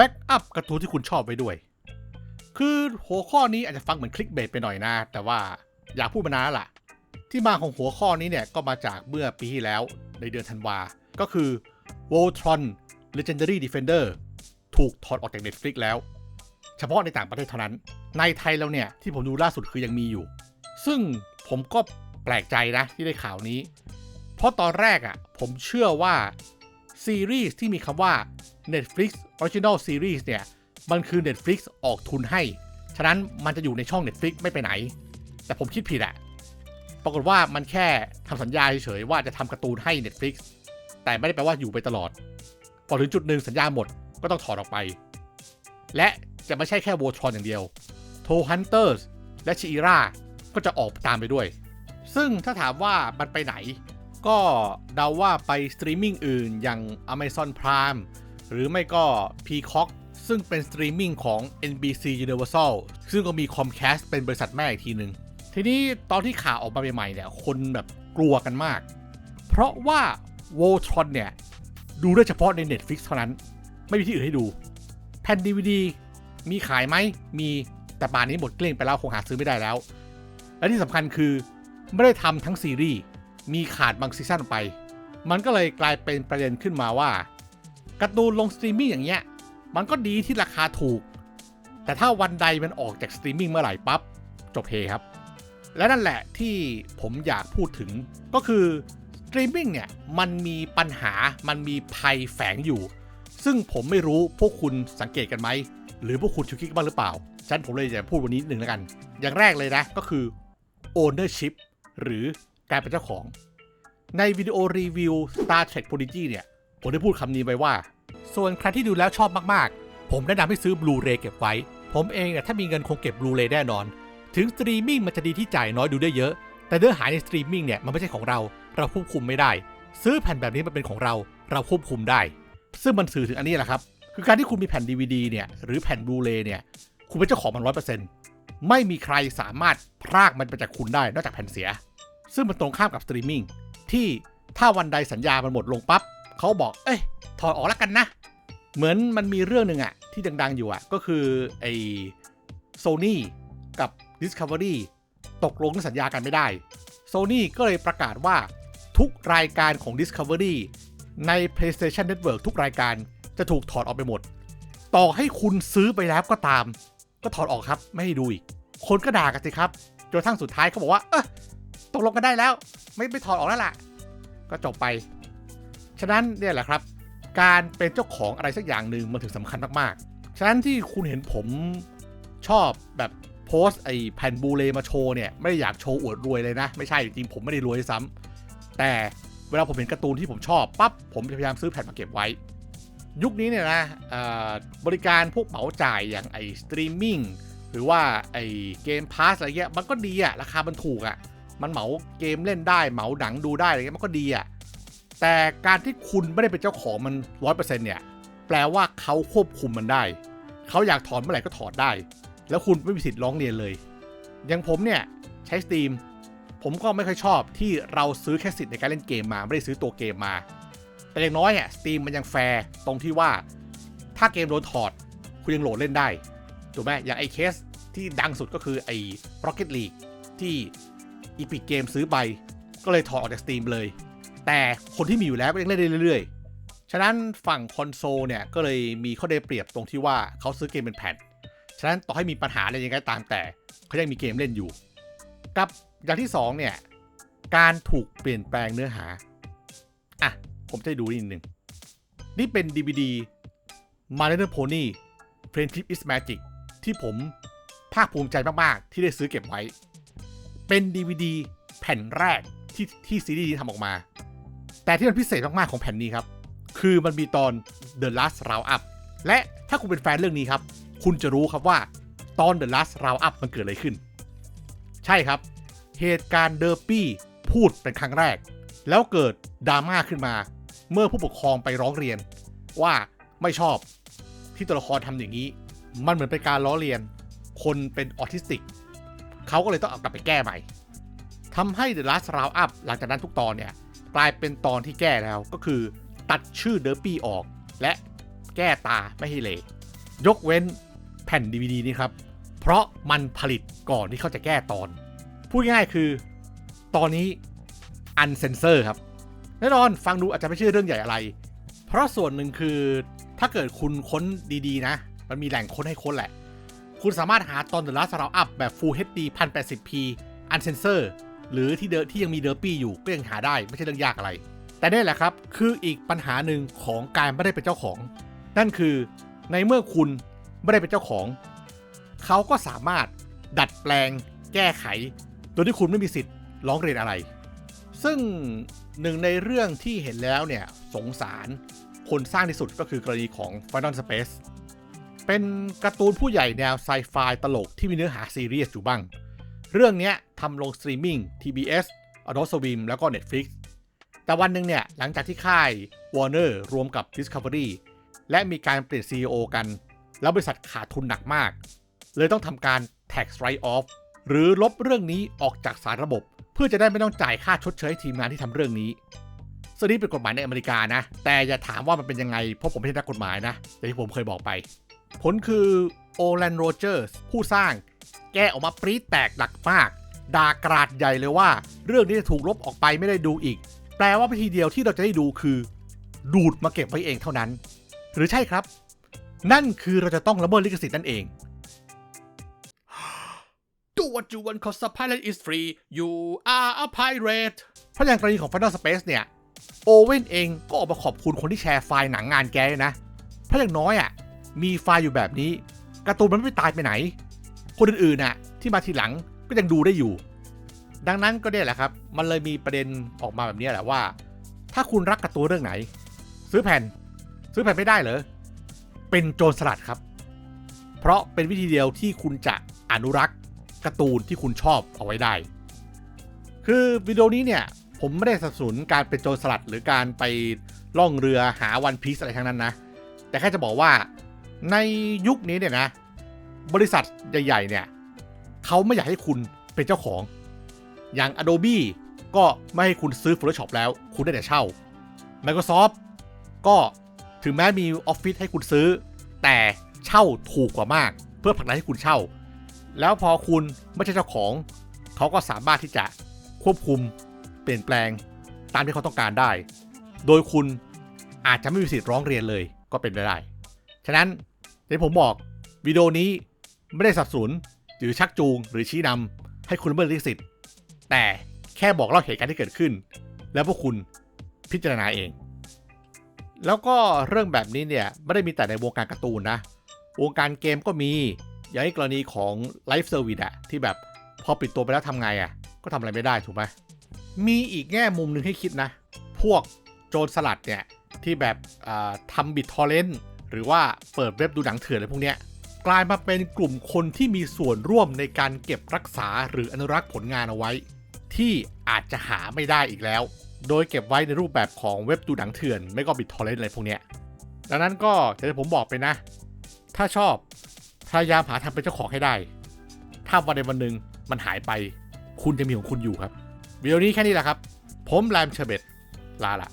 บ็กอัพกร์ตูนที่คุณชอบไว้ด้วย คือหัวข้อนี้อาจจะฟังเหมือนคลิกเบสไปหน่อยนะ แต่ว่าอยากพูดมานานแล้วล่ะ ที่มาของหัวข้อนี้เนี่ยก็มาจากเมื่อปีที่แล้วในเดือนธันวา ก็คือ Voltron Legendary Defender ถูกถอดออกจาก Netflix แล้ว เฉพาะในต่างประเทศเท่านั้น ในไทยแล้วเนี่ยที่ผมดูล่าสุดคือยังมีอยู่ ซึ่งผมก็แปลกใจนะที่ได้ข่าวนี้ เพราะตอนแรกอะ่ะผมเชื่อว่าซีรีส์ที่มีคำว่า Netflix Original Series เนี่ย มันคือ Netflix ออกทุนให้ ฉะนั้นมันจะอยู่ในช่อง Netflix ไม่ไปไหน แต่ผมคิดผิดอะปรากฏว่ามันแค่ทำสัญญาเฉยๆว่าจะทำการ์ตูนให้ Netflix แต่ไม่ได้แปลว่าอยู่ไปตลอด พอถึงจุดหนึ่งสัญญาหมดก็ต้องถอดออกไป และจะไม่ใช่แค่โวทรอนอย่างเดียวโทฮันเตอร์สและชิอิราก็จะออกตามไปด้วย ซึ่งถ้าถามว่ามันไปไหน ก็เดาว่าไปสตรีมมิ่งอื่นอย่าง Amazon Prime หรือไม่ก็ Peacock ซึ่งเป็นสตรีมมิ่งของ NBC Universal ซึ่งก็มี Comcast เป็นบริษัทแม่อีกทีหนึ่งทีนี้ตอนที่ข่าวออกมาใหม่ๆเนี่ยคนแบบกลัวกันมาก เพราะว่า v o l t r o n เนี่ย ดูได้เฉพาะใน Netflix เท่านั้น ไม่มีที่อื่นให้ดู แผ่น DVD มีขายไหม มีแต่ป่านนี้หมดเกลี้ยงไปแล้วคงหาซื้อไม่ได้แล้ว และที่สำคัญคือไม่ได้ทำทั้งซีรีส์ มีขาดบางซีซั่นไป มันก็เลยกลายเป็นประเด็นขึ้นมาว่า การ์ตูนลงสตรีมมิ่งอย่างเงี้ย มันก็ดีที่ราคาถูก แต่ถ้าวันใดมันออกจากสตรีมมิ่งเมื่อไหร่ปั๊บ จบเฮครับ และนั่นแหละที่ผมอยากพูดถึงก็คือสตรีมมิ่งเนี่ย มันมีปัญหามันมีภัยแฝงอยู่ ซึ่งผมไม่รู้พวกคุณสังเกตกันไหม หรือพวกคุณคิดบ้างหรือเปล่า ฉันผมเลยจะพูดวันนี้หนึ่งแล้วกัน อย่างแรกเลยนะก็คือ ownership หรือการเป็นเจ้าของ ในวิดีโอรีวิว Star Trek Prodigy เนี่ย ผมได้พูดคำนี้ไว้ว่า ส่วนใครที่ดูแล้วชอบมากๆ ผมแนะนำให้ซื้อบลูเรย์เก็บไว้ ผมเองเนี่ยถ้ามีเงินคงเก็บบลูเรย์แน่นอน ถึงสตรีมมิ่งมันจะดีที่จ่ายน้อยดูได้เยอะ แต่เนื้อหาในสตรีมมิ่งเนี่ยมันไม่ใช่ของเรา เราควบคุมไม่ได้ ซื้อแผ่นแบบนี้มันเป็นของเรา เราควบคุมได้ ซึ่งมันสื่อถึงอันนี้แหละครับ คือการที่คุณมีแผ่น DVD เนี่ย หรือแผ่นบลูเรย์เนี่ย คุณเป็นเจ้าของมันร้อยเปอร์เซ็นต์ไม่มีใครสามารถพรากมันไปจากคุณได้นอกจากแผ่นเสีย ซึ่งมันตรงข้ามกับสตรีมมิ่งที่ถ้าวันใดสัญญามันหมดลงปั๊บ เขาบอกเอ้ยถอดออกแล้วกันนะ เหมือนมันมีเรื่องหนึ่งอะที่ดัง ๆ อยู่อะก็คือไอ้โซนี่กับ Discovery ตกลงสัญญากันไม่ได้ Sony ก็เลยประกาศว่าทุกรายการของ Discovery ใน PlayStation Network ทุกรายการจะถูกถอดออกไปหมด ต่อให้คุณซื้อไปแล้วก็ตาม ก็ถอดออกครับไม่ให้ดูอีก คนก็ด่ากันสิครับ จนกระทั่งสุดท้ายเขาบอกว่า เออตกลงกันได้แล้ว ไม่ไม่ถอดออกแล้วล่ะ ก็จบไป ฉะนั้นเนี่ยแหละครับ การเป็นเจ้าของอะไรสักอย่างหนึ่งมันถึงสำคัญมากๆ ฉะนั้นที่คุณเห็นผมชอบแบบโพสไอ้แผ่นบูเลมาโชว์เนี่ยไม่ได้อยากโชว์อวดรวยเลยนะ ไม่ใช่จริงผมไม่ได้รวยด้วยซ้ำแต่เวลาผมเห็นการ์ตูนที่ผมชอบปั๊บผมจะพยายามซื้อแผ่นมาเก็บไว้ ยุคนี้เนี่ยนะบริการพวกเหมาจ่ายอย่างไอ้สตรีมมิ่งหรือว่าไอ้เกมพาสอะไรเงี้ยมันก็ดีอะราคามันถูกอะมันเหมาเกมเล่นได้เหมาหนังดูได้อะไรเงี้ยมันก็ดีอะ แต่การที่คุณไม่ได้เป็นเจ้าของมันร้อยเปอร์เซ็นต์เนี่ย แปลว่าเขาควบคุมมันได้ เขาอยากถอดเมื่อไหร่ก็ถอดได้ แล้วคุณไม่มีสิทธิ์ร้องเรียนเลย อย่างผมเนี่ยใช้ Steam ผมก็ไม่ค่อยชอบที่เราซื้อแค่สิทธิ์ในการเล่นเกมมาไม่ได้ซื้อตัวเกมมา แต่อย่างน้อยอะ Steam มันยังแฟร์ตรงที่ว่า ถ้าเกมโดนถอด คุณยังโหลดเล่นได้ถูกไหมอย่างไอ้เคสที่ดังสุดก็คือไอ้ Rocket League ที่ Epic Game ซื้อไป ก็เลยถอดออกจาก Steam เลย แต่คนที่มีอยู่แล้วก็ยังเล่นได้เรื่อยๆ ฉะนั้นฝั่งคอนโซลเนี่ยก็เลยมีข้อได้เปรียบตรงที่ว่าเขาซื้อเกมเป็นแผ่น ฉะนั้นต่อให้มีปัญหาอะไรยังไงตามแต่เขายังมีเกมเล่นอยู่ กับอย่างที่2เนี่ยการถูกเปลี่ยนแปลงเนื้อหา อะ ผมจะให้ดูนิดนึง นี่เป็น DVD My Little Pony Friendship is Magic ที่ผมภาคภูมิใจมาก ๆ ที่ได้ซื้อเก็บไว้ เป็น DVD แผ่นแรกที่ที่ซีรีส์นี้ทำออกมา แต่ที่มันพิเศษมาก ๆ ของแผ่นนี้ครับ คือมันมีตอน The Last Round Up และถ้าคุณเป็นแฟนเรื่องนี้ครับ คุณจะรู้ครับว่าตอน The Last Round Up มันเกิดอะไรขึ้น ใช่ครับ เหตุการณ์เดอร์ปี้พูดเป็นครั้งแรก แล้วเกิดดราม่าขึ้นมา เมื่อผู้ปกครองไปร้องเรียน ว่าไม่ชอบที่ตัวละครทำอย่างนี้ มันเหมือนเป็นการล้อเลียน คนเป็นออทิสติกเขาก็เลยต้องเอากลับไปแก้ใหม่ทำให้ The Last Round Up หลังจากนั้นทุกตอนเนี่ย กลายเป็นตอนที่แก้แล้วก็คือตัดชื่อเดอร์ปี้ออก และแก้ตาไม่ให้เลยกเว้นแผ่น DVD นี้ครับ เพราะมันผลิตก่อนที่เขาจะแก้ตอน พูดง่ายคือ ตอนนี้อันเซนเซอร์ครับ แน่นอนฟังดูอาจจะไม่ใช่เรื่องใหญ่อะไร เพราะส่วนหนึ่งคือถ้าเกิดคุณค้นดีๆ นะ มันมีแหล่งค้นให้ค้นแหละ คุณสามารถหาตอน The Last Round Up แบบ Full HD 1080p Uncensored หรือที่เดที่ยังมีเดอร์ปี้อยู่ก็ยังหาได้ไม่ใช่เรื่องยากอะไร แต่นี่แหละครับคืออีกปัญหาหนึ่งของการไม่ได้เป็นเจ้าของ นั่นคือในเมื่อคุณไม่ได้เป็นเจ้าของ เขาก็สามารถดัดแปลง แก้ไข โดยที่คุณไม่มีสิทธิ์ร้องเรียนอะไร ซึ่งหนึ่งในเรื่องที่เห็นแล้วเนี่ยสงสารคนสร้างที่สุดก็คือกรณีของ Final Space เป็นการ์ตูนผู้ใหญ่แนวไซไฟตลกที่มีเนื้อหาซีเรียสอยู่บ้าง เรื่องนี้ทำลงสตรีมมิ่ง TBS Adult Swim แล้วก็ Netflix แต่วันหนึ่งเนี่ย หลังจากที่ค่าย Warner รวมกับ Discovery และมีการเปลี่ยน CEO กัน แล้วบริษัทขาดทุนหนักมาก เลยต้องทำการ tax write off หรือลบเรื่องนี้ออกจากสารระบบ เพื่อจะได้ไม่ต้องจ่ายค่าชดเชยให้ทีมงานที่ทำเรื่องนี้ซึ่งนี่เป็นกฎหมายในอเมริกานะ แต่อย่าถามว่ามันเป็นยังไง เพราะผมไม่ใช่นักกฎหมายนะอย่างที่ผมเคยบอกไป ผลคือโอแลนโรเจอร์สผู้สร้าง แกออกมาปรี๊ดแตกหนักมาก ด่ากราดใหญ่เลยว่า เรื่องนี้จะถูกลบออกไปไม่ได้ดูอีก แปลว่าวิธีเดียวที่เราจะได้ดูคือ ดูดมาเก็บไว้เองเท่านั้น หรือใช่ครับ นั่นคือเราจะต้องละเมิดลิขสิทธิ์นั่นเอง Do what you want cause the pilot is free you are a pirate เพราะอย่างกรณีของ Final Space เนี่ย โอเว่นเองก็ออกมาขอบคุณคนที่แชร์ไฟล์หนังงานแกด้วยนะ เพราะอย่างน้อยอะ มีไฟล์อยู่แบบนี้การ์ตูนมันไม่ตายไปไหน คนอื่นๆน่ะที่มาทีหลังก็ยังดูได้อยู่ ดังนั้นก็เนี่ยแหละครับ มันเลยมีประเด็นออกมาแบบนี้แหละว่า ถ้าคุณรักการ์ตูนเรื่องไหน ซื้อแผ่น ซื้อแผ่นไม่ได้เหรอเป็นโจรสลัดครับ เพราะเป็นวิธีเดียวที่คุณจะอนุรักษ์การ์ตูนที่คุณชอบเอาไว้ได้ คือวิดีโอนี้เนี่ยผมไม่ได้สนับสนุนการเป็นโจรสลัดหรือการไปล่องเรือหาวันพีซอะไรทั้งนั้นนะ แต่แค่จะบอกว่าในยุคนี้เนี่ยนะ บริษัทใหญ่ๆเนี่ยเขาไม่อยากให้คุณเป็นเจ้าของ อย่าง Adobe ก็ไม่ให้คุณซื้อ Photoshop แล้ว คุณได้แต่เช่า Microsoft ก็ถึงแม้มีออฟฟิศให้คุณซื้อ แต่เช่าถูกกว่ามาก เพื่อผลักดันให้คุณเช่า แล้วพอคุณไม่ใช่เจ้าของ เขาก็สามารถที่จะควบคุมเปลี่ยนแปลงตามที่เขาต้องการได้ โดยคุณอาจจะไม่มีสิทธิ์ร้องเรียนเลยก็เป็นไปได้ ฉะนั้นอย่างผมบอกวิดีโอนี้ ไม่ได้สับสนหรือชักจูงหรือชี้นำให้คุณละเมิดลิขสิทธิ์ แต่แค่บอกเล่าเหตุการณ์ที่เกิดขึ้น แล้วพวกคุณพิจารณาเอง แล้วก็เรื่องแบบนี้เนี่ยไม่ได้มีแต่ในวงการการ์ตูนนะ วงการเกมก็มีอย่างกรณีของไลฟ์เซอร์วิสอะที่แบบพอปิดตัวไปแล้วทำไงอะก็ทำอะไรไม่ได้ถูกไหมมีอีกแง่มุมหนึ่งให้คิดนะ พวกโจรสลัดเนี่ยที่แบบอ่าทำบิตทอร์เรนต์หรือว่าเปิดเว็บดูหนังเถื่อนอะไรพวกเนี้ย กลายมาเป็นกลุ่มคนที่มีส่วนร่วมในการเก็บรักษาหรืออนุรักษ์ผลงานเอาไว้ ที่อาจจะหาไม่ได้อีกแล้ว โดยเก็บไว้ในรูปแบบของเว็บดูหนังเถื่อนไม่ก็บิตทอร์เรนต์อะไรพวกเนี้ยดังนั้นก็จะที่ผมบอกไปนะ ถ้าชอบพยายามหาทำเป็นเจ้าของให้ได้ ถ้าวันใดวันหนึ่งมันหายไป คุณจะมีของคุณอยู่ครับวิดีโอนี้แค่นี้แหละครับ ผมแรมเชอร์เบตลาละ